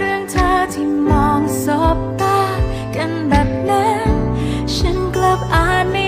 เรื่องเธอที่มองสบตา กันแบบนั้น ฉันกลับอ่านไม่